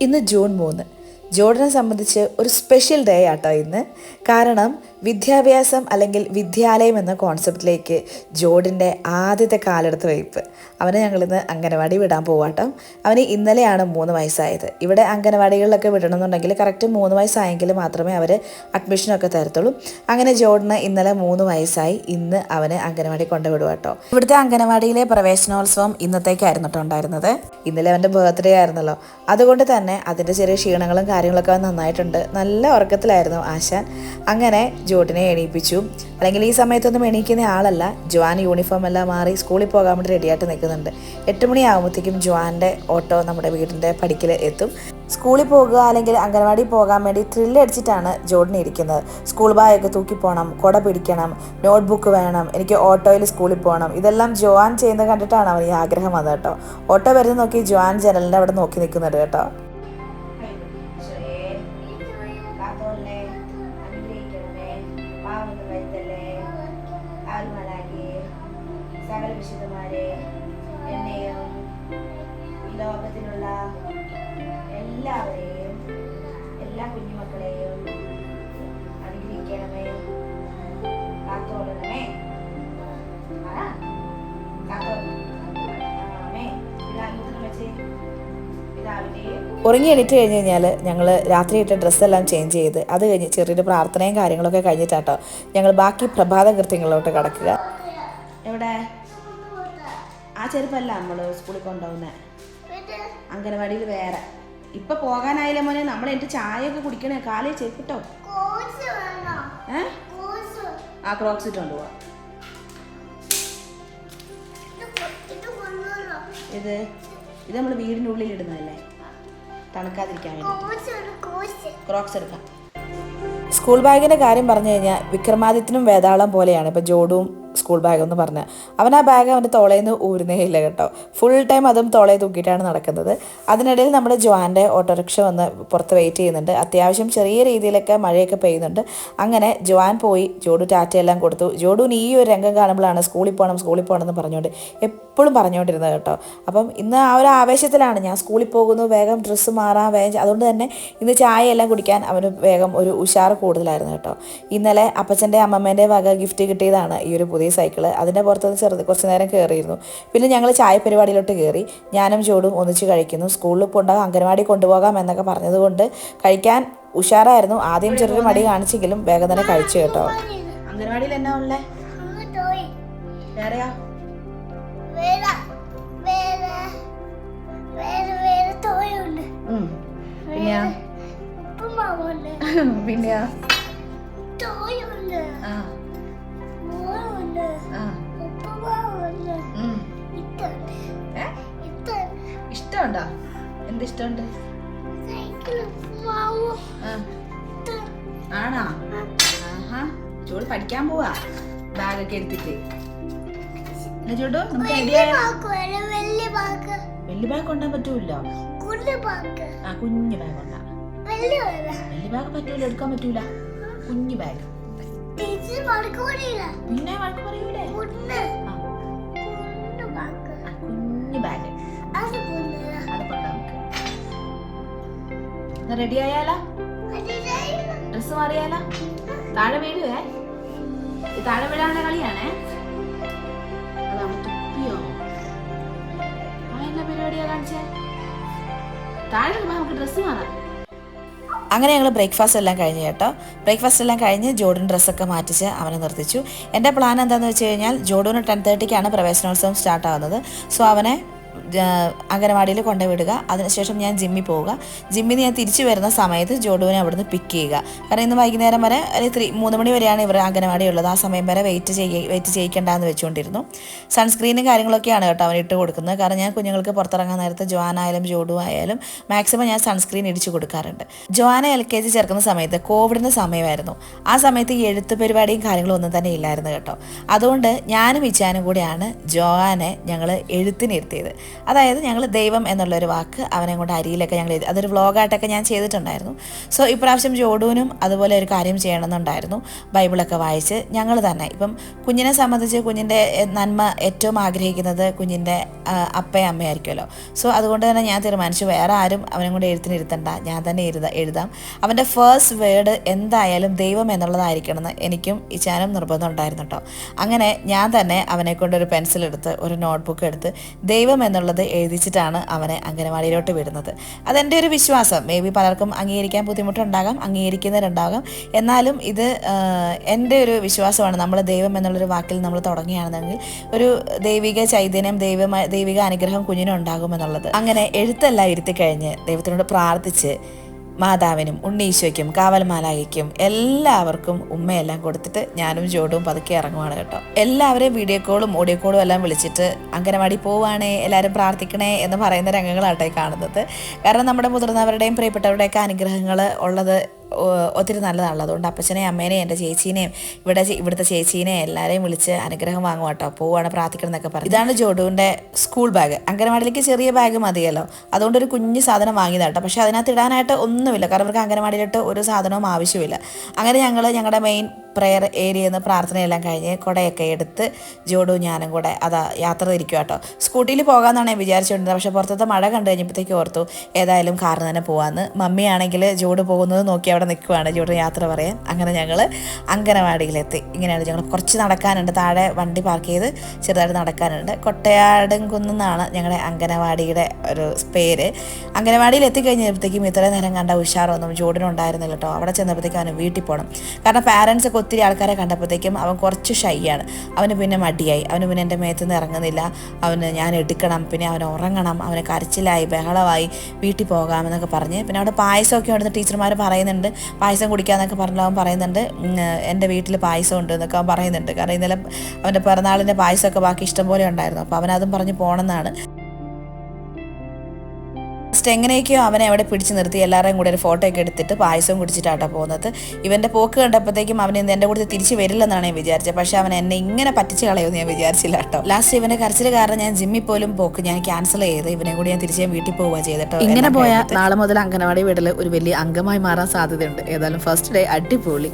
ഇന്ന് ജൂൺ മൂന്ന്. ജോർഡനെ സംബന്ധിച്ച് ഒരു സ്പെഷ്യൽ ഡേ ആട്ടോ ഇന്ന്. കാരണം വിദ്യാഭ്യാസം അല്ലെങ്കിൽ വിദ്യാലയം എന്ന കോൺസെപ്റ്റിലേക്ക് ജോർഡിന്റെ ആദ്യത്തെ കാലെടുത്ത് വയ്പ്പ്. അവനെ ഞങ്ങളിന്ന് അംഗനവാടി വിടാൻ പോവാട്ടോ. അവന് ഇന്നലെയാണ് മൂന്ന് വയസ്സായത്. ഇവിടെ അംഗനവാടികളിലൊക്കെ വിടണമെന്നുണ്ടെങ്കിൽ കറക്റ്റ് മൂന്ന് വയസ്സായെങ്കിൽ മാത്രമേ അവർ അഡ്മിഷനൊക്കെ തരത്തുള്ളൂ. അങ്ങനെ ജോർഡിന് ഇന്നലെ മൂന്ന് വയസ്സായി. ഇന്ന് അവന് അംഗനവാടി കൊണ്ടുവിടുക കേട്ടോ ഇവിടുത്തെ അംഗനവാടിയിലെ പ്രവേശനോത്സവം ഇന്നത്തേക്കായിരുന്നു കേട്ടോ ഉണ്ടായിരുന്നത്. ഇന്നലെ അവന്റെ ബർത്ത്ഡേ ആയിരുന്നല്ലോ. അതുകൊണ്ട് തന്നെ അതിന്റെ ചെറിയ ക്ഷീണങ്ങളും കാര്യങ്ങളൊക്കെ നന്നായിട്ടുണ്ട്. നല്ല ഉറക്കത്തിലായിരുന്നു ആശാൻ. അങ്ങനെ ജോഡിനെ എണീപ്പിച്ചു. അല്ലെങ്കിൽ ഈ സമയത്തൊന്നും എണീക്കുന്ന ആളല്ല. ജോൻ യൂണിഫോം എല്ലാം മാറി സ്കൂളിൽ പോകാൻ വേണ്ടി റെഡിയായിട്ട് നിൽക്കുന്നുണ്ട്. എട്ട് മണിയാകുമ്പോഴത്തേക്കും ജോന്റെ ഓട്ടോ നമ്മുടെ വീടിന്റെ പടിക്കൽ എത്തും. സ്കൂളിൽ പോകുക അല്ലെങ്കിൽ അംഗനവാടി പോകാൻ വേണ്ടി ത്രില്ലടിച്ചിട്ടാണ് ജോഡിനെ ഇരിക്കുന്നത്. സ്കൂൾ ബാഗൊക്കെ തൂക്കി പോകണം കുട പിടിക്കണം നോട്ട്ബുക്ക് വേണം എനിക്ക് ഓട്ടോയിൽ സ്കൂളിൽ പോകണം ഇതെല്ലാം ജോവാൻ ചെയ്യുന്നത് കണ്ടിട്ടാണ് അവൻ ഈ ആഗ്രഹം വന്നത് കേട്ടോ. ഓട്ടോ വരുന്നത് നോക്കി ജോൻ ജനലിന്റെ അവിടെ നോക്കി നിൽക്കുന്നുണ്ട് കേട്ടോ. സകല വിശുദ്ധമാരെ എന്നെയും ഈ ലോകത്തിലുള്ള എല്ലാവരെയും എല്ലാ കുഞ്ഞുമക്കളെയും അനുഗ്രഹിക്കണമേ. കാത്തോളണമേ. ഉറങ്ങി എണീറ്റ് കഴിഞ്ഞ് കഴിഞ്ഞാൽ ഞങ്ങൾ രാത്രി ഇട്ട ഡ്രസ്സെല്ലാം ചേഞ്ച് ചെയ്ത് അത് കഴിഞ്ഞ് ചെറിയൊരു പ്രാർത്ഥനയും കാര്യങ്ങളൊക്കെ കഴിഞ്ഞിട്ടാട്ടോ ഞങ്ങൾ ബാക്കി പ്രഭാത കൃത്യങ്ങളിലോട്ട് കടക്കുക. എവിടെ? ചെരുപ്പല്ല നമ്മൾ സ്കൂളിൽ കൊണ്ടുപോകുന്നത് അംഗനവാടിയിൽ വേറെ. ഇപ്പൊ പോകാനായില്ല മോനെ? നമ്മൾ എന്റെ ഒക്കെ കുടിക്കണേ. കാലേ ചെരുപ്പിട്ടോ? ഏ? ആ ക്രോക്സ് ഇട്ടോണ്ട് പോവാ ഇത് ഇത് നമ്മൾ വീടിന്റെ ഉള്ളിൽ ഇടുന്നതല്ലേ? തണുക്കാതിരിക്കാൻ വേണ്ടി. ക്രോക്സ് എടുക്കാം. സ്കൂൾ ബാഗിന്റെ കാര്യം പറഞ്ഞു കഴിഞ്ഞാൽ വിക്രമാദിത്യനും വേതാളം പോലെയാണ്. ഇപ്പോൾ ജോഡും സ്കൂൾ ബാഗ് എന്ന് പറഞ്ഞ. അവൻ ആ ബാഗ് അവന്റെ തോളയിൽ നിന്ന് ഊരുന്നേ ഇല്ല കേട്ടോ. ഫുൾ ടൈം അതും തോളയിൽ തൂക്കിയിട്ടാണ് നടക്കുന്നത്. അതിനിടയിൽ നമ്മുടെ ജോന്റെ ഓട്ടോറിക്ഷ വന്ന് പുറത്ത് വെയിറ്റ് ചെയ്യുന്നുണ്ട്. അത്യാവശ്യം ചെറിയ രീതിയിലൊക്കെ മഴയൊക്കെ പെയ്യുന്നുണ്ട്. അങ്ങനെ ജോൻ പോയി ജോഡു ടാറ്റയെല്ലാം കൊടുത്തു. ജോഡുവിന് ഈ ഒരു രംഗം കാണുമ്പോഴാണ് സ്കൂളിൽ പോകണം സ്കൂളിൽ പോകണം എന്ന് പറഞ്ഞുകൊണ്ട് എപ്പോഴും പറഞ്ഞുകൊണ്ടിരുന്നത് കേട്ടോ. അപ്പം ഇന്ന് ആ ഒരു ആവേശത്തിലാണ്. ഞാൻ സ്കൂളിൽ പോകുന്നു വേഗം ഡ്രസ്സ് മാറാൻ വേഗം അതുകൊണ്ട് തന്നെ ഇന്ന് ചായയെല്ലാം കുടിക്കാൻ അവന് വേഗം ഒരു ഉഷാറ് കൂടുതലായിരുന്നു കേട്ടോ. ഇന്നലെ അപ്പച്ചന്റെ അമ്മമ്മേന്റെ വക ഗിഫ്റ്റ് കിട്ടിയതാണ് ഈ ഒരു പുതിയ സൈക്കിൾ അതിന്റെ പുറത്തുനിന്ന് ചെറുത് കുറച്ച് നേരം കയറിയിരുന്നു. പിന്നെ ഞങ്ങൾ ചായ പരിപാടിയിലോട്ട് കയറി. ഞാനും ചൂടും ഒന്നിച്ച് കഴിക്കുന്നു. സ്കൂളിൽ കൊണ്ടുപോകാം അംഗനവാടി കൊണ്ടുപോകാം എന്നൊക്കെ പറഞ്ഞതുകൊണ്ട് കഴിക്കാൻ ഉഷാറായിരുന്നു. ആദ്യം ചെറിയൊരു മടി കാണിച്ചെങ്കിലും വേഗം തന്നെ കഴിച്ചു കേട്ടോ. അംഗനവാടിയിൽ എന്നാ ഉള്ളേ? വേറെയാ? ഉം. പിന്നെയാ? ഇഷ്ടമുണ്ടോ? എന്ത് ഇഷ്ടമുണ്ട്. ആണോ? ആഹാ. ചോട് പഠിക്കാൻ പോവാ. ബാഗൊക്കെ എടുത്തിട്ട്. ചോട്ടു നമുക്ക് വലിയ ബാഗ് കൊണ്ടാൻ പറ്റൂല്ലോ ആ കുഞ്ഞു ബാഗ് കൊണ്ടാ. വലിയ ബാഗ്. പറ്റൂല? എടുക്കാൻ പറ്റൂല. കുഞ്ഞു ബാഗ്. പിന്നെ വഴക്ക് പറയൂലേ? റെഡി ആയാലാ? ഡ്രസ് മാറിയാലാ? താഴെ വീഴുവേ. താഴെ വീഴാനുള്ള കളിയാണേ. അതാണ് കാണിച്ചേ? താഴെ നമുക്ക് അങ്ങനെ ഞങ്ങൾ ബ്രേക്ക്ഫാസ്റ്റ് എല്ലാം കഴിഞ്ഞ് കേട്ടോ. ബ്രേക്ക്ഫാസ്റ്റ് എല്ലാം കഴിഞ്ഞ് ജോഡുൻ ഡ്രസ്സൊക്കെ മാറ്റിച്ച് അവനെ നിർത്തിച്ചു. എന്റെ പ്ലാൻ എന്താണെന്ന് വെച്ച് കഴിഞ്ഞാൽ ജോഡുവിന് ടെൻ തേർട്ടിക്കാണ് പ്രവേശനോത്സവം സ്റ്റാർട്ട് ആവുന്നത്. സോ അവനെ അംഗനവാടിയിൽ കൊണ്ടുവിടുക. അതിനുശേഷം ഞാൻ ജിമ്മിൽ പോവുക. ജിമ്മിൽ നിന്ന് ഞാൻ തിരിച്ചു വരുന്ന സമയത്ത് ജോഡുവിനെ അവിടുന്ന് പിക്ക് ചെയ്യുക. കാരണം ഇന്ന് വൈകുന്നേരം വരെ ഒരു ത്രീ മൂന്ന് മണി വരെയാണ് ഇവർ അംഗനവാടി ഉള്ളത്. ആ സമയം വരെ വെയിറ്റ് ചെയ്യ വെയിറ്റ് ചെയ്യിക്കേണ്ടെന്ന് വെച്ചുകൊണ്ടിരുന്നു. സൺസ്ക്രീനും കാര്യങ്ങളൊക്കെയാണ് കേട്ടോ അവൻ ഇട്ട് കൊടുക്കുന്നത്. കാരണം ഞാൻ കുഞ്ഞുങ്ങൾക്ക് പുറത്തിറങ്ങാൻ നേരത്ത് ആയാലും ജോഡു ആയാലും മാക്സിമം ഞാൻ സൺസ്ക്രീൻ ഇടിച്ചു കൊടുക്കാറുണ്ട്. ജോവാന എൽ കെ ജി ചേർക്കുന്ന സമയത്ത് കോവിഡിന്റെ സമയമായിരുന്നു. ആ സമയത്ത് ഈ എഴുത്ത് പരിപാടിയും കാര്യങ്ങളും ഒന്നും തന്നെ ഇല്ലായിരുന്നു കേട്ടോ. അതുകൊണ്ട് ഞാനും ഇച്ചാനും കൂടിയാണ് ജോനെ ഞങ്ങൾ എഴുത്തിനിരുത്തിയത്. അതായത് ഞങ്ങൾ ദൈവം എന്നുള്ളൊരു വാക്ക് അവനെ കൊണ്ട് അരിയിലൊക്കെ ഞങ്ങൾ എഴുതി അതൊരു വ്ളോഗായിട്ടൊക്കെ ഞാൻ ചെയ്തിട്ടുണ്ടായിരുന്നു. സോ ഇപ്രാവശ്യം ജോഡുവിനും അതുപോലെ ഒരു കാര്യം ചെയ്യണമെന്നുണ്ടായിരുന്നു. ബൈബിളൊക്കെ വായിച്ച് ഞങ്ങൾ തന്നെ. ഇപ്പം കുഞ്ഞിനെ സംബന്ധിച്ച് കുഞ്ഞിന്റെ നന്മ ഏറ്റവും ആഗ്രഹിക്കുന്നത് കുഞ്ഞിന്റെ അപ്പയും അമ്മയായിരിക്കുമല്ലോ. സോ അതുകൊണ്ട് തന്നെ ഞാൻ തീരുമാനിച്ചു വേറെ ആരും അവനെ കൊണ്ട് എഴുത്തിന് ഇരുത്തണ്ട. ഞാൻ തന്നെ എഴുതാം എഴുതാം. അവന്റെ ഫേസ്റ്റ് വേർഡ് എന്തായാലും ദൈവം എന്നുള്ളതായിരിക്കണം എന്ന് എനിക്കും ഇച്ചാനും നിർബന്ധം ഉണ്ടായിരുന്നു കേട്ടോ അങ്ങനെ ഞാൻ തന്നെ അവനെ കൊണ്ടൊരു പെൻസിൽ എടുത്ത് ഒരു നോട്ട്ബുക്ക് എടുത്ത് ദൈവം എന്നുള്ളത് എഴുതിച്ചിട്ടാണ് അവനെ അംഗനവാടിയിലോട്ട് വിടുന്നത്. അതെന്റെ ഒരു വിശ്വാസം. മേ ബി പലർക്കും അംഗീകരിക്കാൻ ബുദ്ധിമുട്ടുണ്ടാകാം അംഗീകരിക്കുന്നവരുണ്ടാകാം. എന്നാലും ഇത് എന്റെ ഒരു വിശ്വാസമാണ്. നമ്മൾ ദൈവം എന്നുള്ളൊരു വാക്കിൽ നമ്മൾ തുടങ്ങുകയാണെന്നെങ്കിൽ ഒരു ദൈവിക ചൈതന്യം ദൈവ ദൈവിക അനുഗ്രഹം കുഞ്ഞിനുണ്ടാകുമെന്നുള്ളത് അങ്ങനെ എഴുത്തെല്ലാം ഇരുത്തി കഴിഞ്ഞ് ദൈവത്തിനോട് പ്രാർത്ഥിച്ച് മാതാവിനും ഉണ്ണീശോയ്ക്കും കാവൽമാലായിക്കും എല്ലാവർക്കും ഉമ്മയെല്ലാം കൊടുത്തിട്ട് ഞാനും ജോഡും പതുക്കെ ഇറങ്ങുവാണ് കേട്ടോ. എല്ലാവരെയും വീഡിയോ കോളും ഓഡിയോ കോളും എല്ലാം വിളിച്ചിട്ട് അംഗനവാടി പോവാണേ എല്ലാവരും പ്രാർത്ഥിക്കണേ എന്ന് പറയുന്ന രംഗങ്ങളാട്ടെ കാണുന്നത്. കാരണം നമ്മുടെ മുതിർന്നവരുടെയും പ്രിയപ്പെട്ടവരുടെയൊക്കെ അനുഗ്രഹങ്ങൾ ഉള്ളത് ഒത്തിരി നല്ലതാണല്ലോ. അതുകൊണ്ട് അപ്പച്ചനെയും അമ്മേനെയും എന്റെ ചേച്ചീനെയും ഇവിടെ ഇവിടുത്തെ ചേച്ചീനെയും എല്ലാവരെയും വിളിച്ച് അനുഗ്രഹം വാങ്ങും കേട്ടോ. പോവാണ് പ്രാർത്ഥിക്കണം എന്നൊക്കെ പറഞ്ഞു. ഇതാണ് ജോഡുവിന്റെ സ്കൂൾ ബാഗ്. അംഗനവാടിയിലേക്ക് ചെറിയ ബാഗ് മതിയല്ലോ. അതുകൊണ്ട് ഒരു കുഞ്ഞു സാധനം വാങ്ങിയതാണ് കേട്ടോ. പക്ഷേ അതിനകത്ത് ഇടാനായിട്ട് ഒന്നുമില്ല. കാരണം അവർക്ക് അങ്കനവാടിയിലിട്ട് ഒരു സാധനവും ആവശ്യമില്ല. അങ്ങനെ ഞങ്ങൾ ഞങ്ങളുടെ മെയിൻ പ്രെയർ ഏരിയയിൽ നിന്ന് പ്രാർത്ഥനയെല്ലാം കഴിഞ്ഞ് കുടയൊക്കെ എടുത്ത് ജോഡു ഞാനും കൂടെ അതാ യാത്ര തിരിക്കുക കേട്ടോ. സ്കൂട്ടിയിൽ പോകാമെന്നാണ് ഞാൻ വിചാരിച്ചുകൊണ്ടിരുന്നത്. പക്ഷേ പുറത്തത്തെ മഴ കണ്ടു കഴിഞ്ഞപ്പോഴത്തേക്ക് ഓർത്തു ഏതായാലും കാറിന് തന്നെ പോകാമെന്ന് മമ്മിയാണെങ്കിൽ ജോഡു പോകുന്നത് നോക്കി അവിടെ നിൽക്കുവാണ് ഇവിടെ യാത്ര പറയാൻ. അങ്ങനെ ഞങ്ങൾ അങ്കനവാടിയിലെത്തി. ഇങ്ങനെയാണ് ഞങ്ങൾ കുറച്ച് നടക്കാനുണ്ട്. താഴെ വണ്ടി പാർക്ക് ചെയ്ത് ചെറുതായിട്ട് നടക്കാനുണ്ട്. കൊട്ടയാടും കുന്നാണ് ഞങ്ങളുടെ അങ്കനവാടിയുടെ ഒരു പേര്. അങ്കനവാടിയിൽ എത്തിക്കഴിഞ്ഞപ്പോഴത്തേക്കും ഇത്രയും നേരം കണ്ട ഉഷാറൊന്നും ജോഡിനുണ്ടായിരുന്നില്ല കേട്ടോ. അവിടെ ചെന്നപ്പോഴത്തേക്കും അവന് വീട്ടിൽ പോകണം കാരണം പാരൻസ് ഒക്കെ ഒത്തിരി ആൾക്കാരെ കണ്ടപ്പോഴത്തേക്കും അവൻ കുറച്ച് ഷൈ ആണ്. അവന് പിന്നെ മടിയായി. അവന് പിന്നെ എന്റെ മേത്ത് നിന്ന് ഇറങ്ങുന്നില്ല. അവന് ഞാൻ എടുക്കണം. പിന്നെ അവൻ ഉറങ്ങണം. അവന് കരച്ചിലായി ബഹളമായി വീട്ടിൽ പോകാമെന്നൊക്കെ പറഞ്ഞ്. പിന്നെ അവിടെ പായസമൊക്കെ അവിടുന്ന് ടീച്ചർമാർ പറയുന്നുണ്ട്. പായസം കുടിക്കാമെന്നൊക്കെ പറഞ്ഞിട്ട് അവൻ പറയുന്നുണ്ട്. എന്റെ വീട്ടിൽ പായസം ഉണ്ട് എന്നൊക്കെ അവൻ പറയുന്നുണ്ട്. കാരണം ഇന്നലെ അവന്റെ പിറന്നാളിന്റെ പായസമൊക്കെ ബാക്കി ഇഷ്ടം പോലെ ഉണ്ടായിരുന്നു. അപ്പോൾ അവനതും പറഞ്ഞ് പോകണമെന്നാണ്. ഫസ്റ്റ് എങ്ങനെയൊക്കെയോ അവനെ അവിടെ പിടിച്ച് നിർത്തി എല്ലാവരെയും കൂടെ ഒരു ഫോട്ടോ ഒക്കെ എടുത്തിട്ട് പായസം കുടിച്ചിട്ടാട്ടോ പോകുന്നത്. ഇവന്റെ പോക്ക് കണ്ടപ്പോഴത്തേക്കും അവൻ ഇന്ന് എന്റെ കൂടെ തിരിച്ച് വരില്ലെന്നാണ് ഞാൻ വിചാരിച്ചത്. പക്ഷേ അവൻ എന്നെ ഇങ്ങനെ പറ്റിച്ച് കളയുമെന്ന് ഞാൻ വിചാരിച്ചില്ല കേട്ടോ ലാസ്റ്റ് ഇവന്റെ കരച്ചിൽ കാരണം ഞാൻ ജിമ്മിൽ പോലും പോക്ക് ഞാൻ ക്യാൻസൽ ചെയ്ത് ഇവനെ കൂടി ഞാൻ തിരിച്ച് ഞാൻ വീട്ടിൽ പോവുക ചെയ്തിട്ടോ ഇങ്ങനെ പോയാൽ നാളെ മുതൽ അംഗനവാടി വീട്ടിൽ ഒരു വലിയ അംഗമായി മാറാൻ സാധ്യതയുണ്ട്. ഏതായാലും ഫസ്റ്റ് ഡേ അടിപൊളി.